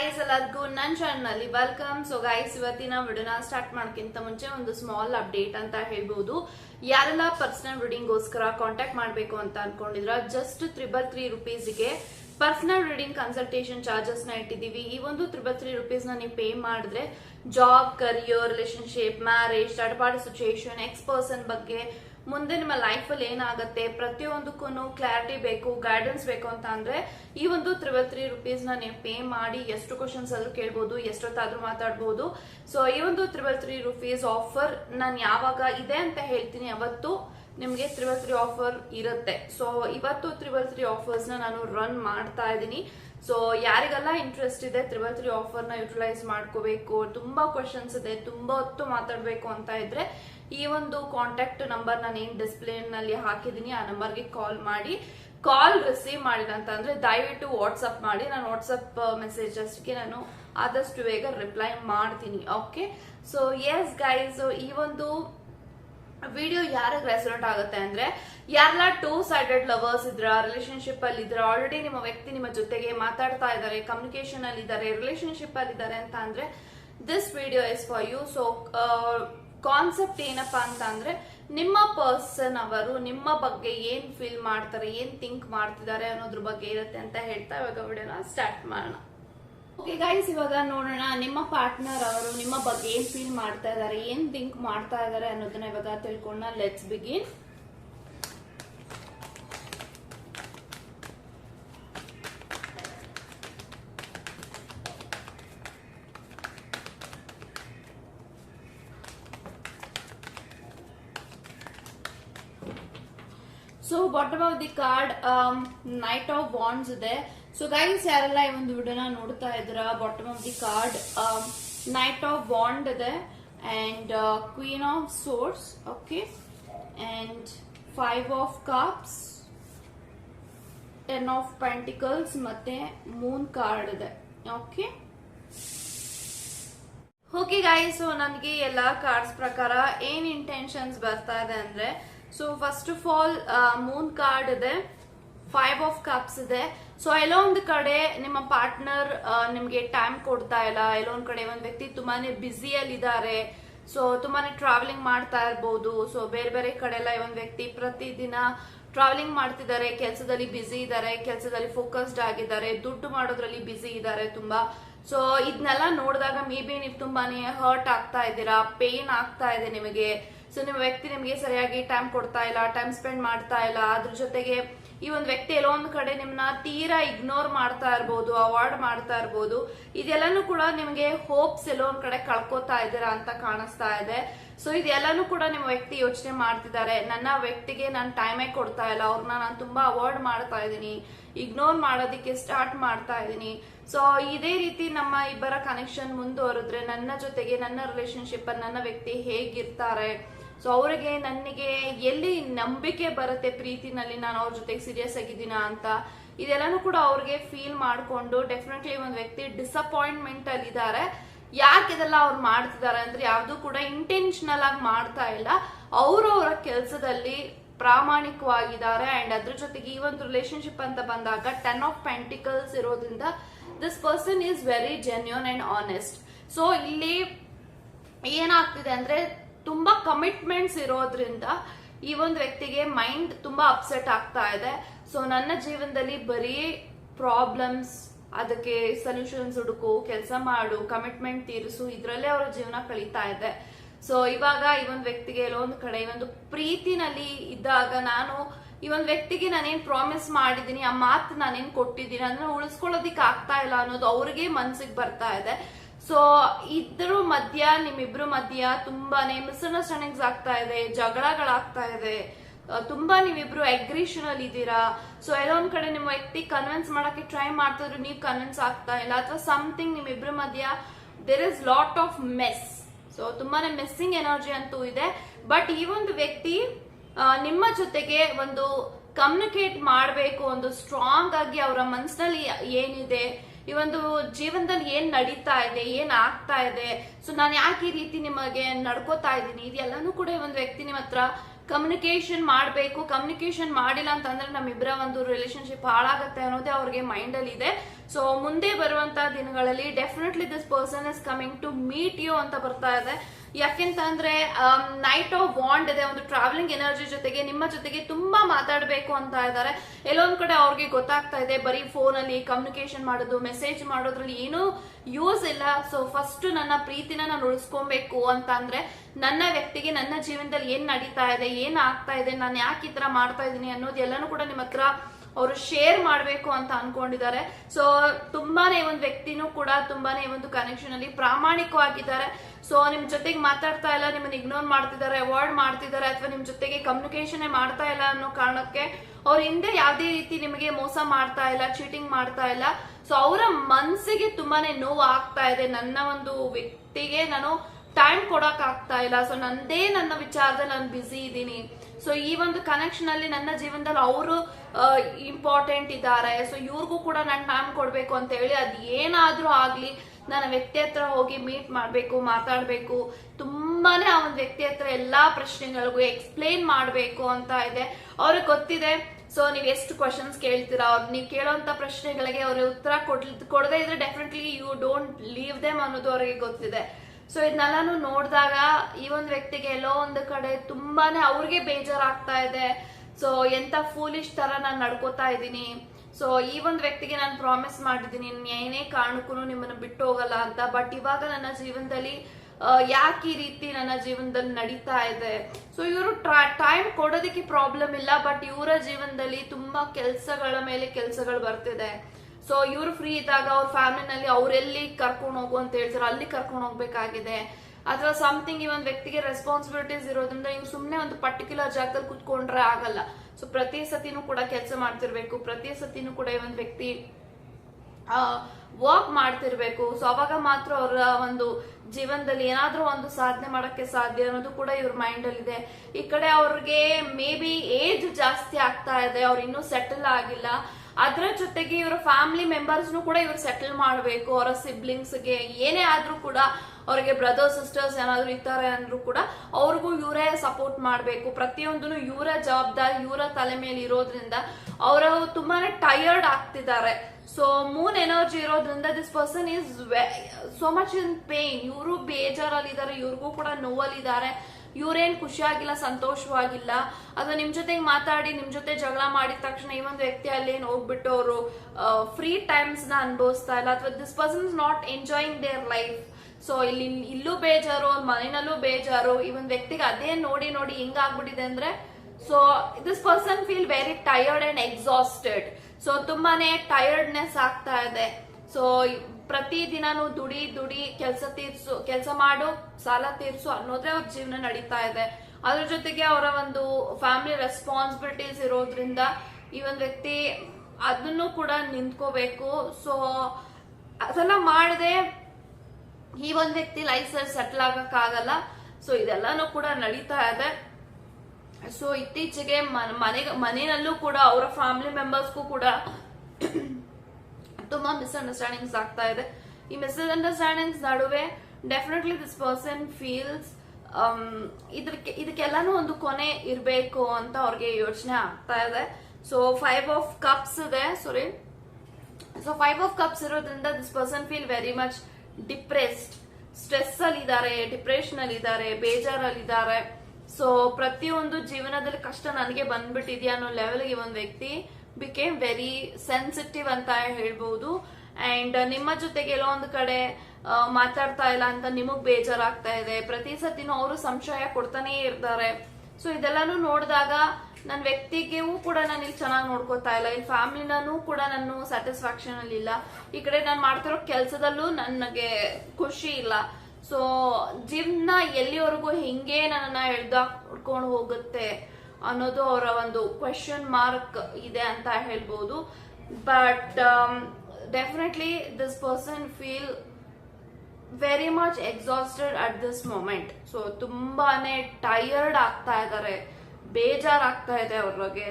Guys ಎಲ್ಲರಿಗೂ ನನ್ನ channel welcome so guys ಇವತ್ತಿನ ವಿಡಿಯೋನ ಸ್ಟಾರ್ಟ್ ಮಾಡೋಕ್ಕಿಂತ ಮುಂಚೆ ಒಂದು ಸ್ಮಾಲ್ ಅಪ್ಡೇಟ್ ಅಂತ ಹೇಳ್ಬಹುದು ಯಾರೆಲ್ಲ ಪರ್ಸನಲ್ ರೀಡಿಂಗ್ಗೋಸ್ಕರ ಕಾಂಟ್ಯಾಕ್ಟ್ ಮಾಡಬೇಕು ಅಂತ ಅನ್ಕೊಂಡಿದ್ರ ಜಸ್ಟ್ ತ್ರಿಬಲ್ ತ್ರೀ ರುಪೀಸ್ಗೆ ಪರ್ಸನಲ್ ರೀಡಿಂಗ್ ಕನ್ಸಲ್ಟೇಷನ್ ಚಾರ್ಜಸ್ನ ಇಟ್ಟಿದ್ದೀವಿ. ಈ ಒಂದು ತ್ರಿಬಲ್ ತ್ರೀ ರುಪೀಸ್ನ ನೀವು ಪೇ ಮಾಡಿದ್ರೆ job career relationship marriage third party situation ex person ಬಗ್ಗೆ ಮುಂದೆ ನಿಮ್ಮ ಲೈಫಲ್ಲಿ ಏನಾಗುತ್ತೆ ಪ್ರತಿಯೊಂದಕ್ಕೂ ಕ್ಲಾರಿಟಿ ಬೇಕು ಗೈಡೆನ್ಸ್ ಬೇಕು ಅಂತ ಅಂದ್ರೆ ಈ ಒಂದು ತ್ರಿಬಲ್ ತ್ರೀ ರುಪೀಸ್ನ ನೀವು ಪೇ ಮಾಡಿ ಎಷ್ಟು ಕ್ವಶನ್ಸ್ ಆದ್ರೂ ಕೇಳ್ಬೋದು, ಎಷ್ಟೊತ್ತಾದ್ರೂ ಮಾತಾಡ್ಬೋದು. ಸೊ ಈ ಒಂದು ತ್ರಿಬಲ್ ತ್ರೀ ರುಪೀಸ್ ಆಫರ್ ನಾನು ಯಾವಾಗ ಇದೆ ಅಂತ ಹೇಳ್ತೀನಿ ಅವತ್ತು. ನಿಮಗೆ ತ್ರಿಬಲ್ ತ್ರೀ ಆಫರ್ ಇರುತ್ತೆ. ಸೊ ಇವತ್ತು ತ್ರಿಬಲ್ ತ್ರೀ ಆಫರ್ಸ್ನ ನಾನು ರನ್ ಮಾಡ್ತಾ ಇದ್ದೀನಿ. ಸೊ ಯಾರಿಗೆಲ್ಲ ಇಂಟ್ರೆಸ್ಟ್ ಇದೆ ತ್ರಿಬಲ್ ತ್ರೀ ನ ಯುಟಿಲೈಸ್ ಮಾಡ್ಕೋಬೇಕು, ತುಂಬಾ ಕ್ವಶನ್ಸ್ ಇದೆ, ತುಂಬಾ ಹೊತ್ತು ಮಾತಾಡಬೇಕು ಅಂತ ಇದ್ರೆ ಈ ಒಂದು ಕಾಂಟ್ಯಾಕ್ಟ್ ನಂಬರ್ ನಾನು ಏನ್ ಡಿಸ್ಪ್ಲೇ ನಲ್ಲಿ ಹಾಕಿದೀನಿ ಆ ನಂಬರ್ಗೆ ಕಾಲ್ ಮಾಡಿ ಕಾಲ್ ರಿಸೀವ್ ಮಾಡಿಲ್ಲ ಅಂತ ದಯವಿಟ್ಟು ವಾಟ್ಸಪ್ ಮಾಡಿ. ನಾನು ವಾಟ್ಸಪ್ ಮೆಸೇಜಸ್ಗೆ ನಾನು ಆದಷ್ಟು ಬೇಗ ರಿಪ್ಲೈ ಮಾಡ್ತೀನಿ. ಓಕೆ ಸೊ ಎಸ್ ಗೈಸ್ ಈ ಒಂದು ವಿಡಿಯೋ ಯಾರಿಗೆ ರೆಸಲ್ಟ್ ಆಗುತ್ತೆ ಅಂದ್ರೆ ಯಾರೆಲ್ಲ ಟೂ ಸೈಡೆಡ್ ಲವರ್ಸ್ ಇದ್ರ ರಿಲೇಶನ್ಶಿಪ್ ಅಲ್ಲಿ ಇದ್ರ ಆಲ್ರೆಡಿ ನಿಮ್ಮ ವ್ಯಕ್ತಿ ನಿಮ್ಮ ಜೊತೆಗೆ ಮಾತಾಡ್ತಾ ಇದ್ದಾರೆ ಕಮ್ಯುನಿಕೇಶನ್ ಅಲ್ಲಿ ಇದ್ದಾರೆ ರಿಲೇಶನ್ಶಿಪ್ ಅಲ್ಲಿ ಇದ್ದಾರೆ ಅಂತ ಅಂದ್ರೆ this video is for you so concept ಏನಪ್ಪಾ ಅಂತ ಅಂದ್ರೆ ನಿಮ್ಮ ಪರ್ಸನ್ ಅವರು ನಿಮ್ಮ ಬಗ್ಗೆ ಏನ್ ಫೀಲ್ ಮಾಡ್ತಾರೆ, ಏನ್ ಥಿಂಕ್ ಮಾಡ್ತಿದ್ದಾರೆ ಅನ್ನೋದ್ರ ಬಗ್ಗೆ ಇರುತ್ತೆ ಅಂತ ಹೇಳ್ತಾ ಇವಾಗ ವಿಡಿಯೋನ ಸ್ಟಾರ್ಟ್ ಮಾಡೋಣ. ಓಕೆ ಗೈಸ್ ಇವಾಗ ನೋಡೋಣ, ನಿಮ್ಮ ಪಾರ್ಟ್ನರ್ ಅವರು ನಿಮ್ಮ ಬಗ್ಗೆ ಏನ್ ಫೀಲ್ ಮಾಡ್ತಾ ಇದ್ದಾರೆ ಏನ್ ಥಿಂಕ್ ಮಾಡ್ತಾ ಇದ್ದಾರೆ ಅನ್ನೋದನ್ನ ಇವಾಗ ತಿಳ್ಕೊಂಡ let's begin so bottom of the card knight of wands ಇದೆ. ಸೊ ಗೈಸ್ ಯಾರೆಲ್ಲ ಈ ಒಂದು ವಿಡಿಯೋನ ನೋಡ್ತಾ ಇದ್ರ bottom of the card knight of bond ಇದೆ and queen of swords okay and five of cups ten of pentacles ಮತ್ತೆ moon card ಇದೆ ಓಕೆ ಓಕೆ ಗೈಸ್ ಸೊ ನನಗೆ ಎಲ್ಲ ಕಾರ್ಡ್ಸ್ ಪ್ರಕಾರ ಏನ್ ಇಂಟೆನ್ಷನ್ಸ್ ಬರ್ತಾ ಇದೆ ಅಂದ್ರೆ so first of all moon card ಇದೆ. ಫೈವ್ ಆಫ್ ಕಪ್ಸ್ ಇದೆ. ಸೊ ಎಲ್ಲೋ ಒಂದು ಕಡೆ ನಿಮ್ಮ ಪಾರ್ಟ್ನರ್ ನಿಮಗೆ ಟೈಮ್ ಕೊಡ್ತಾ ಇಲ್ಲ. ಎಲ್ಲೋ ಒಂದ್ ಕಡೆ ಒಂದು ವ್ಯಕ್ತಿ ತುಂಬಾನೇ ಬ್ಯುಸಿಯಲ್ಲಿದ್ದಾರೆ ಸೊ ತುಂಬಾನೇ ಟ್ರಾವೆಲಿಂಗ್ ಮಾಡ್ತಾ ಇರ್ಬೋದು. ಸೊ ಬೇರೆ ಬೇರೆ ಕಡೆ ಎಲ್ಲ ಒಂದು ವ್ಯಕ್ತಿ ಪ್ರತಿದಿನ ಟ್ರಾವೆಲಿಂಗ್ ಮಾಡ್ತಿದ್ದಾರೆ. ಕೆಲಸದಲ್ಲಿ ಬ್ಯುಸಿ ಇದ್ದಾರೆ. ಕೆಲಸದಲ್ಲಿ ಫೋಕಸ್ಡ್ ಆಗಿದ್ದಾರೆ. ದುಡ್ಡು ಮಾಡೋದ್ರಲ್ಲಿ ಬ್ಯುಸಿ ಇದ್ದಾರೆ ತುಂಬಾ. ಸೊ ಇದನ್ನೆಲ್ಲ ನೋಡಿದಾಗ ಮೇ ಬಿ ನೀವು ತುಂಬಾನೇ ಹರ್ಟ್ ಆಗ್ತಾ ಇದ್ದೀರಾ. ಪೇನ್ ಆಗ್ತಾ ಇದೆ ನಿಮಗೆ. ಸೊ ನಿಮ್ಮ ವ್ಯಕ್ತಿ ನಿಮಗೆ ಸರಿಯಾಗಿ ಟೈಮ್ ಕೊಡ್ತಾ ಇಲ್ಲ ಟೈಮ್ ಸ್ಪೆಂಡ್ ಮಾಡ್ತಾ ಇಲ್ಲ. ಅದ್ರ ಜೊತೆಗೆ ಈ ಒಂದು ವ್ಯಕ್ತಿ ಎಲ್ಲೋ ಒಂದು ಕಡೆ ನಿಮ್ಮನ್ನ ತೀರಾ ಇಗ್ನೋರ್ ಮಾಡ್ತಾ ಇರ್ಬೋದು ಅವಾಯ್ಡ್ ಮಾಡ್ತಾ ಇರ್ಬೋದು, ಇದೆಲ್ಲನೂ ಕೂಡ ನಿಮಗೆ ಹೋಪ್ಸ್ ಎಲ್ಲೋ ಒಂದ್ ಕಡೆ ಕಳ್ಕೊತಾ ಇದ್ದೀರಾ ಅಂತ ಕಾಣಿಸ್ತಾ ಇದೆ. ಸೊ ಇದೆಲ್ಲನೂ ಕೂಡ ನಿಮ್ಮ ವ್ಯಕ್ತಿ ಯೋಚನೆ ಮಾಡ್ತಿದ್ದಾರೆ, ನನ್ನ ವ್ಯಕ್ತಿಗೆ ನಾನು ಟೈಮೇ ಕೊಡ್ತಾ ಇಲ್ಲ ಅವ್ರನ್ನ ನಾನು ತುಂಬಾ ಅವಾಯ್ಡ್ ಮಾಡ್ತಾ ಇದ್ದೀನಿ ಇಗ್ನೋರ್ ಮಾಡೋದಕ್ಕೆ ಸ್ಟಾರ್ಟ್ ಮಾಡ್ತಾ ಇದ್ದೀನಿ. ಸೊ ಇದೇ ರೀತಿ ನಮ್ಮ ಇಬ್ಬರ ಕನೆಕ್ಷನ್ ಮುಂದುವರೆದ್ರೆ ನನ್ನ ಜೊತೆಗೆ ನನ್ನ ರಿಲೇಶನ್ಶಿಪ್ ನನ್ನ ವ್ಯಕ್ತಿ ಹೇಗಿರ್ತಾರೆ? ಸೊ ಅವರಿಗೆ ನನಗೆ ಎಲ್ಲಿ ನಂಬಿಕೆ ಬರುತ್ತೆ ಪ್ರೀತಿನಲ್ಲಿ ನಾನು ಅವ್ರ ಜೊತೆಗೆ ಸೀರಿಯಸ್ ಆಗಿದ್ದೀನ ಅಂತ, ಇದೆಲ್ಲಾನು ಕೂಡ ಅವ್ರಿಗೆ ಫೀಲ್ ಮಾಡಿಕೊಂಡು ಡೆಫಿನೆಟ್ಲಿ ಒಂದು ವ್ಯಕ್ತಿ ಡಿಸಪಾಯಿಂಟ್ಮೆಂಟ್ ಅಲ್ಲಿ ಇದ್ದಾರೆ ಯಾಕೆ ಇದೆಲ್ಲ ಅವ್ರು ಮಾಡ್ತಿದ್ದಾರೆ ಅಂದ್ರೆ ಯಾವುದು ಕೂಡ ಇಂಟೆನ್ಷನಲ್ ಆಗಿ ಮಾಡ್ತಾ ಇಲ್ಲ. ಅವರವರ ಕೆಲಸದಲ್ಲಿ ಪ್ರಾಮಾಣಿಕವಾಗಿದ್ದಾರೆ ಅಂಡ್ ಅದ್ರ ಜೊತೆಗೆ ಈ ಒಂದು ರಿಲೇಶನ್ಶಿಪ್ ಅಂತ ಬಂದಾಗ ಟೆನ್ ಆಫ್ ಪೆಂಟಿಕಲ್ಸ್ ಇರೋದ್ರಿಂದ this person is very genuine and honest so ಇಲ್ಲಿ ಏನಾಗ್ತಿದೆ ಅಂದ್ರೆ ತುಂಬಾ ಕಮಿಟ್ಮೆಂಟ್ಸ್ ಇರೋದ್ರಿಂದ ಈ ಒಂದು ವ್ಯಕ್ತಿಗೆ ಮೈಂಡ್ ತುಂಬಾ ಅಪ್ಸೆಟ್ ಆಗ್ತಾ ಇದೆ. ಸೊ ನನ್ನ ಜೀವನದಲ್ಲಿ ಬರೀ ಪ್ರಾಬ್ಲಮ್ಸ್ ಅದಕ್ಕೆ ಸೊಲ್ಯೂಷನ್ಸ್ ಹುಡುಕು, ಕೆಲಸ ಮಾಡು ಕಮಿಟ್ಮೆಂಟ್ ತೀರಿಸು, ಇದ್ರಲ್ಲೇ ಅವರ ಜೀವನ ಕಳೀತಾ ಇದೆ. ಸೊ ಇವಾಗ ಈ ಒಂದು ವ್ಯಕ್ತಿಗೆ ಎಲ್ಲೋ ಒಂದು ಕಡೆ ಒಂದು ಪ್ರೀತಿನಲ್ಲಿ ಇದ್ದಾಗ ನಾನು ಈ ಒಂದು ವ್ಯಕ್ತಿಗೆ ನಾನೇನ್ ಪ್ರಾಮಿಸ್ ಮಾಡಿದ್ದೀನಿ, ಆ ಮಾತು ನಾನೇನ್ ಕೊಟ್ಟಿದ್ದೀನಿ, ಅದನ್ನ ಉಳಿಸ್ಕೊಳ್ಳೋದಿಕ್ ಆಗ್ತಾ ಇಲ್ಲ ಅನ್ನೋದು ಅವ್ರಿಗೆ ಮನ್ಸಿಗೆ ಬರ್ತಾ ಇದೆ. ಸೊ ಇದ್ರ ಮಧ್ಯ, ನಿಮ್ಮಿಬ್ರು ಮಧ್ಯ ತುಂಬಾನೇ ಮಿಸ್ಅಂಡರ್ಸ್ಟ್ಯಾಂಡಿಂಗ್ಸ್ ಆಗ್ತಾ ಇದೆ ಜಗಳಗಳಾಗ್ತಾ ಇದೆ ತುಂಬಾ ನೀವಿಬ್ರು ಅಗ್ರಿಷನ್ ಅಲ್ಲಿ ಇದ್ದೀರಾ ಸೊ ಎಲ್ಲೋ ಒಂದ್ ಕಡೆ ನಿಮ್ಮ ವ್ಯಕ್ತಿ ಕನ್ವಿನ್ಸ್ ಮಾಡಕ್ಕೆ ಟ್ರೈ ಮಾಡ್ತಿದ್ರು, ನೀವು ಕನ್ವಿನ್ಸ್ ಆಗ್ತಾ ಇಲ್ಲ. ಅಥವಾ ಸಮಥಿಂಗ್ ನಿಮ್ಮಿಬ್ರ ಮಧ್ಯ there is lot of mess so ತುಂಬಾನೇ ಮೆಸ್ಸಿಂಗ್ ಎನರ್ಜಿ ಅಂತೂ ಇದೆ. ಬಟ್ ಈ ಒಂದು ವ್ಯಕ್ತಿ ನಿಮ್ಮ ಜೊತೆಗೆ ಒಂದು ಕಮ್ಯುನಿಕೇಟ್ ಮಾಡಬೇಕು, ಒಂದು ಸ್ಟ್ರಾಂಗ್ ಆಗಿ ಅವರ ಮನಸ್ಸಿನಲ್ಲಿ ಏನಿದೆ ಈ ಒಂದು ಜೀವನದಲ್ಲಿ ಏನ್ ನಡೀತಾ ಇದೆ, ಏನ್ ಆಗ್ತಾ ಇದೆ? ಸೊ ನಾನು ಯಾಕೆ ಈ ರೀತಿ ನಿಮಗೆ ನಡ್ಕೋತಾ ಇದ್ದೀನಿ? ಇದೆಲ್ಲಾನು ಕೂಡ ಈ ಒಂದು ವ್ಯಕ್ತಿ ನಿಮ್ಮ ಹತ್ರ ಕಮ್ಯುನಿಕೇಶನ್ ಮಾಡಬೇಕು. ಕಮ್ಯುನಿಕೇಶನ್ ಮಾಡಿಲ್ಲ ಅಂತಂದ್ರೆ ನಮ್ಮಿಬ್ಬರ ಒಂದು ರಿಲೇಶನ್ಶಿಪ್ ಹಾಳಾಗತ್ತೆ ಅನ್ನೋದೇ ಅವ್ರಿಗೆ ಮೈಂಡಲ್ಲಿ ಇದೆ. ಸೊ ಮುಂದೆ ಬರುವಂತ ದಿನಗಳಲ್ಲಿ definitely this person is coming to meet you ಅಂತ ಬರ್ತಾ ಇದೆ. ಯಾಕೆಂತಂದ್ರೆ ನೈಟ್ ಆಫ್ ವಾಂಡ್ ಇದೆ, ಒಂದು ಟ್ರಾವೆಲಿಂಗ್ ಎನರ್ಜಿ ಜೊತೆಗೆ, ನಿಮ್ಮ ಜೊತೆಗೆ ತುಂಬಾ ಮಾತಾಡಬೇಕು ಅಂತ ಇದ್ದಾರೆ. ಎಲ್ಲೊಂದ್ ಕಡೆ ಅವ್ರಿಗೆ ಗೊತ್ತಾಗ್ತಾ ಇದೆ, ಬರೀ ಫೋನ್ ಅಲ್ಲಿ ಕಮ್ಯುನಿಕೇಶನ್ ಮಾಡೋದು ಮೆಸೇಜ್ ಮಾಡೋದ್ರಲ್ಲಿ ಏನೂ ಯೂಸ್ ಇಲ್ಲ. ಸೊ ಫಸ್ಟ್ ನನ್ನ ಪ್ರೀತಿನ ನಾನು ಉಳಿಸ್ಕೊಬೇಕು ಅಂತ ಅಂದ್ರೆ, ನನ್ನ ವ್ಯಕ್ತಿಗೆ ನನ್ನ ಜೀವನದಲ್ಲಿ ಏನ್ ನಡೀತಾ ಇದೆ, ಏನ್ ಆಗ್ತಾ ಇದೆ, ನಾನು ಯಾಕೆ ಈ ತರ ಮಾಡ್ತಾ ಇದ್ದೀನಿ ಅನ್ನೋದು ಎಲ್ಲಾನು ಕೂಡ ನಿಮ್ಮ ಹತ್ರ ಅವರು ಶೇರ್ ಮಾಡಬೇಕು ಅಂತ ಅನ್ಕೊಂಡಿದ್ದಾರೆ. ಸೊ ತುಂಬಾನೇ ಒಂದು ವ್ಯಕ್ತಿನೂ ಕೂಡ ತುಂಬಾನೇ ಒಂದು ಕನೆಕ್ಷನ್ ಅಲ್ಲಿ ಪ್ರಾಮಾಣಿಕವಾಗಿದ್ದಾರೆ. ಸೊ ನಿಮ್ ಜೊತೆಗೆ ಮಾತಾಡ್ತಾ ಇಲ್ಲ, ನಿಮ್ಮನ್ನ ಇಗ್ನೋರ್ ಮಾಡ್ತಿದ್ದಾರೆ ಅವಾಯ್ಡ್ ಮಾಡ್ತಿದ್ದಾರೆ, ಅಥವಾ ನಿಮ್ ಜೊತೆಗೆ ಕಮ್ಯುನಿಕೇಶನ್ ಮಾಡ್ತಾ ಇಲ್ಲ ಅನ್ನೋ ಕಾರಣಕ್ಕೆ ಅವ್ರ ಹಿಂದೆ ಯಾವ್ದೇ ರೀತಿ ನಿಮಗೆ ಮೋಸ ಮಾಡ್ತಾ ಇಲ್ಲ ಚೀಟಿಂಗ್ ಮಾಡ್ತಾ ಇಲ್ಲ. ಸೊ ಅವರ ಮನ್ಸಿಗೆ ತುಂಬಾನೇ ನೋವು ಆಗ್ತಾ ಇದೆ. ನನ್ನ ಒಂದು ವ್ಯಕ್ತಿಗೆ ನಾನು ಟೈಮ್ ಕೊಡಕ್ ಆಗ್ತಾ ಇಲ್ಲ. ಸೊ ನಂದೇ ನನ್ನ ವಿಚಾರದಲ್ಲಿ ನಾನು ಬ್ಯುಸಿ ಇದ್ದೀನಿ. ಸೊ ಈ ಒಂದು ಕನೆಕ್ಷನ್ ಅಲ್ಲಿ ನನ್ನ ಜೀವನದಲ್ಲಿ ಅವರು ಇಂಪಾರ್ಟೆಂಟ್ ಇದ್ದಾರೆ. ಸೊ ಇವ್ರಿಗೂ ಕೂಡ ನಾನು ಟೈಮ್ ಕೊಡ್ಬೇಕು ಅಂತ ಹೇಳಿ ಅದ್ ಏನಾದ್ರೂ ಆಗ್ಲಿ ನನ್ನ ವ್ಯಕ್ತಿ ಹತ್ರ ಹೋಗಿ ಮೀಟ್ ಮಾಡ್ಬೇಕು, ಮಾತಾಡ್ಬೇಕು. ತುಂಬಾನೇ ಆ ಒಂದು ವ್ಯಕ್ತಿ ಹತ್ರ ಎಲ್ಲಾ ಪ್ರಶ್ನೆಗಳಿಗೂ ಎಕ್ಸ್ಪ್ಲೇನ್ ಮಾಡ್ಬೇಕು ಅಂತ ಇದೆ. ಅವ್ರಿಗೆ ಗೊತ್ತಿದೆ. ಸೊ ನೀವ್ ಎಷ್ಟು ಕ್ವಶನ್ಸ್ ಕೇಳ್ತೀರಾ? ಅವ್ರು, ನೀವು ಕೇಳೋಂತ ಪ್ರಶ್ನೆಗಳಿಗೆ ಅವ್ರಿಗೆ ಉತ್ತರ ಕೊಡ್ ಕೊಡದೇ ಇದ್ರೆ definitely you don't leave them ಅನ್ನೋದು ಅವ್ರಿಗೆ ಗೊತ್ತಿದೆ. ಸೊ ಇದನ್ನೆಲ್ಲಾನು ನೋಡಿದಾಗ ಈ ಒಂದು ವ್ಯಕ್ತಿಗೆ ಎಲ್ಲೋ ಒಂದು ಕಡೆ ತುಂಬಾನೇ ಅವ್ರಿಗೆ ಬೇಜಾರಾಗ್ತಾ ಇದೆ. ಸೊ ಎಂತ ಫೂಲಿಶ್ ತರ ನಾನು ನಡ್ಕೋತಾ ಇದ್ದೀನಿ. ಸೊ ಈ ಒಂದು ವ್ಯಕ್ತಿಗೆ ನಾನು ಪ್ರಾಮಿಸ್ ಮಾಡಿದ್ದೀನಿ. ಏನೇ ಕಾರಣಕ್ಕೂ ನಿಮ್ಮನ್ನು ಬಿಟ್ಟು ಹೋಗಲ್ಲ ಅಂತ. ಬಟ್ ಇವಾಗ ನನ್ನ ಜೀವನದಲ್ಲಿ ಯಾಕೆ ಈ ರೀತಿ ನನ್ನ ಜೀವನದಲ್ಲಿ ನಡೀತಾ ಇದೆ? ಸೊ ಇವರು ಟೈಮ್ ಕೊಡೋದಕ್ಕೆ ಪ್ರಾಬ್ಲಮ್ ಇಲ್ಲ. ಬಟ್ ಇವರ ಜೀವನದಲ್ಲಿ ತುಂಬಾ ಕೆಲಸಗಳ ಮೇಲೆ ಕೆಲಸಗಳು ಬರ್ತಿದೆ. ಸೊ ಇವರು ಫ್ರೀ ಇದ್ದಾಗ ಅವ್ರ ಫ್ಯಾಮಿಲಿನಲ್ಲಿ ಅವರೆಲ್ಲಿ ಕರ್ಕೊಂಡು ಹೋಗು ಅಂತ ಹೇಳ್ತಾರೆ ಅಲ್ಲಿ ಕರ್ಕೊಂಡು ಹೋಗ್ಬೇಕಾಗಿದೆ. ಅಥವಾ ಸಮಥಿಂಗ್ ಈ ಒಂದು ವ್ಯಕ್ತಿಗೆ ರೆಸ್ಪಾನ್ಸಿಬಿಲಿಟೀಸ್ ಇರೋದ್ರಿಂದ ಇವ್ರು ಸುಮ್ಮನೆ ಒಂದು ಪರ್ಟಿಕ್ಯುಲರ್ ಜಾಗದಲ್ಲಿ ಕುತ್ಕೊಂಡ್ರೆ ಆಗಲ್ಲ. ಸೊ ಪ್ರತಿ ಸತಿನೂ ಕೂಡ ಕೆಲಸ ಮಾಡ್ತಿರ್ಬೇಕು. ಪ್ರತಿ ಸತಿನೂ ಕೂಡ ಈ ಒಂದು ವ್ಯಕ್ತಿ ವರ್ಕ್ ಮಾಡ್ತಿರ್ಬೇಕು. ಸೊ ಅವಾಗ ಮಾತ್ರ ಅವರ ಒಂದು ಜೀವನದಲ್ಲಿ ಏನಾದ್ರೂ ಒಂದು ಸಾಧನೆ ಮಾಡಕ್ಕೆ ಸಾಧ್ಯ ಅನ್ನೋದು ಕೂಡ ಇವ್ರ ಮೈಂಡ್ ಅಲ್ಲಿ ಇದೆ ಈ ಕಡೆ ಅವ್ರಿಗೆ ಮೇ ಬಿ ಜಾಸ್ತಿ ಆಗ್ತಾ ಇದೆ, ಅವ್ರು ಇನ್ನೂ ಸೆಟಲ್ ಆಗಿಲ್ಲ. ಅದರ ಜೊತೆಗೆ ಇವರ ಫ್ಯಾಮಿಲಿ ಮೆಂಬರ್ಸ್ನು ಕೂಡ ಇವ್ರು ಸೆಟಲ್ ಮಾಡಬೇಕು. ಅವರ ಸಿಬ್ಲಿಂಗ್ಸ್ಗೆ ಏನೇ ಆದ್ರೂ ಕೂಡ ಅವ್ರಿಗೆ ಬ್ರದರ್ ಸಿಸ್ಟರ್ಸ್ ಏನಾದ್ರು ಇರ್ತಾರೆ ಅಂದ್ರೂ ಕೂಡ ಅವ್ರಿಗೂ ಇವರೇ ಸಪೋರ್ಟ್ ಮಾಡಬೇಕು. ಪ್ರತಿಯೊಂದನ್ನು ಇವರ ಜವಾಬ್ದಾರಿ, ಇವರ ತಲೆ ಮೇಲೆ ಇರೋದ್ರಿಂದ ಅವರು ತುಂಬಾನೇ ಟಯರ್ಡ್ ಆಗ್ತಿದ್ದಾರೆ. ಸೊ ಮೂನ್ ಎನರ್ಜಿ ಇರೋದ್ರಿಂದ this person is so much in pain ಇವರು ಬೇಜಾರಲ್ಲಿದ್ದಾರೆ, ಇವ್ರಿಗೂ ಕೂಡ ನೋವಲ್ಲಿದ್ದಾರೆ. ಇವ್ರೇನ್ ಖುಷಿಯಾಗಿಲ್ಲ, ಸಂತೋಷವಾಗಿಲ್ಲ. ಅಥವಾ ನಿಮ್ಮ ಜೊತೆಗೆ ಮಾತಾಡಿ ನಿಮ್ಮ ಜೊತೆ ಜಗಳ ಮಾಡಿದ ತಕ್ಷಣ ಈ ಒಂದು ವ್ಯಕ್ತಿ ಅಲ್ಲಿ ಏನ್ ಹೋಗ್ಬಿಟ್ಟು ಅವರು ಫ್ರೀ ಟೈಮ್ಸ್ನ ಅನುಭವಿಸ್ತಾ ಇಲ್ಲ. ಅಥವಾ this person is not enjoying their life so ಇಲ್ಲಿ, ಇಲ್ಲೂ ಬೇಜಾರು ಮನೆಯಲ್ಲೂ ಬೇಜಾರು. ಈ ಒಂದು ವ್ಯಕ್ತಿಗೆ ಅದೇ ನೋಡಿ ನೋಡಿ ಹೆಂಗಾಗ್ಬಿಟ್ಟಿದೆ ಅಂದ್ರೆ so this person feel very tired and exhausted so ತುಂಬಾನೇ ಟಯರ್ಡ್ನೆಸ್ ಆಗ್ತಾ ಇದೆ. ಸೊ ಪ್ರತಿ ದಿನಾನು ದುಡಿ ದುಡಿ ಕೆಲಸ ತೀರ್ಸು, ಕೆಲಸ ಮಾಡು, ಸಾಲ ತೀರ್ಸು ಅನ್ನೋದ್ರೆ ಅವ್ರ ಜೀವನ ನಡೀತಾ ಇದೆ. ಅದ್ರ ಜೊತೆಗೆ ಅವರ ಒಂದು ಫ್ಯಾಮಿಲಿ ರೆಸ್ಪಾನ್ಸಿಬಿಲಿಟೀಸ್ ಇರೋದ್ರಿಂದ ಈ ಒಂದು ವ್ಯಕ್ತಿ ಅದನ್ನು ಕೂಡ ನಿಂತ್ಕೋಬೇಕು. ಸೊ ಅದೆಲ್ಲ ಮಾಡದೆ ಈ ಒಂದ್ ವ್ಯಕ್ತಿ ಲೈಫ್ ಸೆಟ್ಲ್ ಆಗಕ್ ಆಗಲ್ಲ ಸೊ ಇದೆಲ್ಲಾನು ಕೂಡ ನಡೀತಾ ಇದೆ. ಸೊ ಇತ್ತೀಚೆಗೆ ಮನೆ ಮನೆಯಲ್ಲೂ ಕೂಡ ಅವರ ಫ್ಯಾಮಿಲಿ ಮೆಂಬರ್ಸ್ಗೂ ಕೂಡ ತುಂಬಾ ಮಿಸ್ಅಂಡರ್ಸ್ಟ್ಯಾಂಡಿಂಗ್ಸ್ ಆಗ್ತಾ ಇದೆ. ಈ ಮಿಸ್ಅಂಡರ್ಸ್ಟ್ಯಾಂಡಿಂಗ್ಸ್ ನಡುವೆ ಡೆಫಿನೆಟ್ಲಿ ದಿಸ್ ಪರ್ಸನ್ ಫೀಲ್ಸ್ ಇದಕ್ಕೆ, ಇದಕ್ಕೆಲ್ಲಾನು ಒಂದು ಕೊನೆ ಇರಬೇಕು ಅಂತ ಅವ್ರಿಗೆ ಯೋಚನೆ ಆಗ್ತಾ ಇದೆ. ಸೊ ಫೈವ್ ಆಫ್ ಕಪ್ಸ್ ಇದೆ sorry so five of cups ಇರೋದ್ರಿಂದ this person feel very much depressed stress ಅಲ್ಲಿ ಇದ್ದಾರೆ ಡಿಪ್ರೆಷನ್ ಅಲ್ಲಿ ಇದ್ದಾರೆ ಬೇಜಾರಲ್ಲಿ ಇದ್ದಾರೆ ಸೊ ಪ್ರತಿಯೊಂದು ಜೀವನದಲ್ಲಿ ಕಷ್ಟ ನನಗೆ ಬಂದ್ಬಿಟ್ಟಿದ್ಯಾ ಅನ್ನೋ ಲೆವೆಲ್ಗೆ ಒಂದು ವ್ಯಕ್ತಿ ಬಿಕೇಮ್ ವೆರಿ ಸೆನ್ಸಿಟಿವ್ ಅಂತ ಹೇಳ್ಬಹುದು ಅಂಡ್ ನಿಮ್ಮ ಜೊತೆಗೆ ಕೆಲವೊಂದು ಕಡೆ ಮಾತಾಡ್ತಾ ಇಲ್ಲ ಅಂತ ನಿಮಗ್ ಬೇಜಾರಾಗ್ತಾ ಇದೆ. ಪ್ರತಿ ಸತಿನೂ ಅವರು ಸಂಶಯ ಕೊಡ್ತಾನೆ ಇರ್ತಾರೆ. ಸೊ ಇದೆಲ್ಲಾನು ನೋಡಿದಾಗ ನನ್ನ ವ್ಯಕ್ತಿಗೂ ಕೂಡ ನಾನು ಇಲ್ಲಿ ಚೆನ್ನಾಗಿ ನೋಡ್ಕೋತಾ ಇಲ್ಲ. ಇಲ್ಲಿ ಫ್ಯಾಮಿಲಿನೂ ಕೂಡ ನಾನು ಸ್ಯಾಟಿಸ್ಫ್ಯಾಕ್ಷನ್ ಅಲ್ಲಿ ಇಲ್ಲ. ಈ ಕಡೆ ನಾನು ಮಾಡ್ತಿರೋ ಕೆಲಸದಲ್ಲೂ ನನಗೆ ಖುಷಿ ಇಲ್ಲ. ಸೊ ಜೀವನ ಎಲ್ಲಿವರೆಗೂ ಹಿಂಗೆ ನನ್ನನ್ನ ಎಳ್ದಾಡ್ಕೊಂಡು ಹೋಗುತ್ತೆ? ಅನ್ನೋದು ಅವರ ಒಂದು ಕ್ವೆಶನ್ ಮಾರ್ಕ್ ಇದೆ ಅಂತ ಹೇಳ್ಬೋದು. But definitely this person feel very much exhausted at this moment so ತುಂಬಾನೇ ಟೈರ್ಡ್ ಆಗ್ತಾ ಇದ್ದಾರೆ ಬೇಜಾರಾಗ್ತಾ ಇದೆ ಅವ್ರಿಗೆ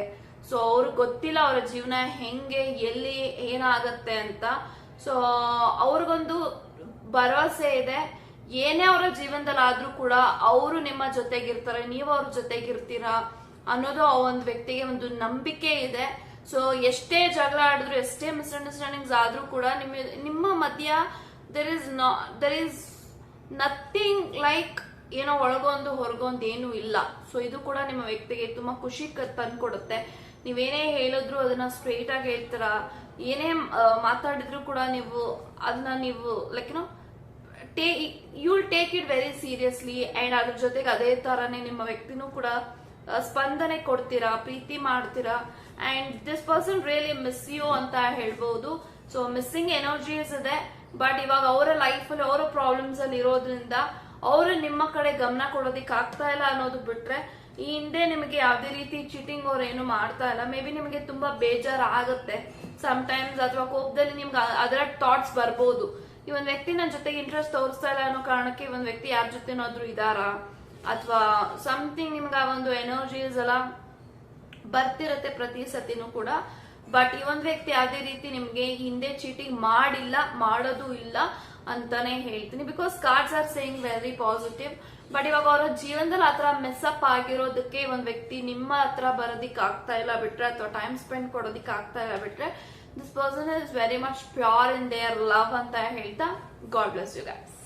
ಸೊ ಅವ್ರಿಗೆ ಗೊತ್ತಿಲ್ಲ ಅವರ ಜೀವನ ಹೆಂಗೆ, ಎಲ್ಲಿ, ಏನಾಗತ್ತೆ ಅಂತ. ಸೊ ಅವ್ರಿಗೊಂದು ಭರವಸೆ ಇದೆ. ಏನೇ ಅವರ ಜೀವನದಲ್ಲಿ ಆದ್ರೂ ಕೂಡ ಅವರು ನಿಮ್ಮ ಜೊತೆಗಿರ್ತಾರೆ, ನೀವು ಅವ್ರ ಜೊತೆಗಿರ್ತೀರಾ? ಅನ್ನೋದು ಆ ಒಂದು ವ್ಯಕ್ತಿಗೆ ಒಂದು ನಂಬಿಕೆ ಇದೆ. ಸೊ ಎಷ್ಟೇ ಜಗಳ ಆಡಿದ್ರು, ಎಷ್ಟೇ ಮಿಸ್ಅಂಡರ್ಸ್ಟ್ಯಾಂಡಿಂಗ್ಸ್ ಆದ್ರೂ ಕೂಡ ನಿಮ್ಮ ನಿಮ್ಮ ಮಧ್ಯ ದರ್ ಇಸ್ ನಾ ದೆರ್ ಇಸ್ ನಥಿಂಗ್ ಲೈಕ್ ಏನೋ ಒಳಗೊಂದು, ಹೊರಗೊಂದು ಏನೂ ಇಲ್ಲ. ಸೊ ಇದು ಕೂಡ ನಿಮ್ಮ ವ್ಯಕ್ತಿಗೆ ತುಂಬಾ ಖುಷಿ ತಂದು ತಂದ್ಕೊಡುತ್ತೆ. ನೀವೇನೇ ಹೇಳಿದ್ರು ಅದನ್ನ ಸ್ಟ್ರೈಟ್ ಆಗಿ ಹೇಳ್ತೀರ? ಏನೇ ಮಾತಾಡಿದ್ರು ಕೂಡ ನೀವು ಅದನ್ನ ನೀವು ಲೈಕ್ ಏನೋ tea you will take it very seriously and ಅದ್ರ ಜೊತೆಗೆ ಅದೇ ತರಾನೇ ನಿಮ್ಮ ವ್ಯಕ್ತಿನೂ ಕೂಡ ಸ್ಪಂದನೆ ಕೊಡ್ತೀರಾ, ಪ್ರೀತಿ ಮಾಡ್ತೀರಾ and this person really miss you ಅಂತ ಹೇಳ್ಬಹುದು ಸೊ ಮಿಸ್ಸಿಂಗ್ ಎನರ್ಜೀಸ್ ಇದೆ ಬಟ್ ಇವಾಗ ಅವರ ಲೈಫಲ್ಲಿ ಅವರ ಪ್ರಾಬ್ಲಮ್ಸ್ ಅಲ್ಲಿ ಇರೋದ್ರಿಂದ ಅವರು ನಿಮ್ಮ ಕಡೆ ಗಮನ ಕೊಡೋದಿಕ್ ಆಗ್ತಾ ಇಲ್ಲ ಅನ್ನೋದು ಬಿಟ್ರೆ, ಈ ಹಿಂದೆ ನಿಮಗೆ ಯಾವ್ದೇ ರೀತಿ ಚೀಟಿಂಗ್ ಅವ್ರು ಏನು ಮಾಡ್ತಾ ಇಲ್ಲ. ಮೇ ಬಿ ನಿಮಗೆ ತುಂಬಾ ಬೇಜಾರ್ ಆಗುತ್ತೆ ಸಮ್ ಟೈಮ್ಸ್ ಅಥವಾ ಕೋಪದಲ್ಲಿ ನಿಮ್ಗೆ ಅದರ ಥಾಟ್ಸ್ ಬರ್ಬೋದು. ಈ ಒಂದು ವ್ಯಕ್ತಿ ನನ್ನ ಜೊತೆಗೆ ಇಂಟ್ರೆಸ್ಟ್ ತೋರಿಸ್ತಾ ಇಲ್ಲ ಅನ್ನೋ ಕಾರಣಕ್ಕೆ ಒಂದ್ ವ್ಯಕ್ತಿ ಯಾರ ಜೊತೆನಾದ್ರೂ ಇದಾರಾ ಅಥವಾ ಸಮಥಿಂಗ್ ನಿಮ್ಗೆ ಆ ಒಂದು ಎನರ್ಜೀಸ್ ಎಲ್ಲ ಬರ್ತಿರತ್ತೆ ಪ್ರತಿ ಸತಿನೂ ಕೂಡ. ಬಟ್ ಈ ಒಂದು ವ್ಯಕ್ತಿ ಯಾವುದೇ ರೀತಿ ನಿಮಗೆ ಹಿಂದೆ ಚೀಟಿಂಗ್ ಮಾಡಿಲ್ಲ, ಮಾಡೋದು ಇಲ್ಲ ಅಂತಾನೆ ಹೇಳ್ತೀನಿ. Because cards are saying very positive but ಇವಾಗ ಅವರ ಜೀವನದಲ್ಲಿ ಆ ಥರ ಅಪ್ ಆಗಿರೋದಕ್ಕೆ ಒಂದು ವ್ಯಕ್ತಿ ನಿಮ್ಮ ಹತ್ರ ಬರೋದಿಕ್ ಆಗ್ತಾ ಇಲ್ಲ ಬಿಟ್ರೆ, ಅಥವಾ ಟೈಮ್ ಸ್ಪೆಂಡ್ ಕೊಡೋದಿಕ್ ಆಗ್ತಾ ಇಲ್ಲ ಬಿಟ್ರೆ this person is very much pure in their love ಅಂತ ಹೇಳ್ತಾ ಗಾಡ್ ಬ್ಲೆಸ್ ಯು ಗೈಸ್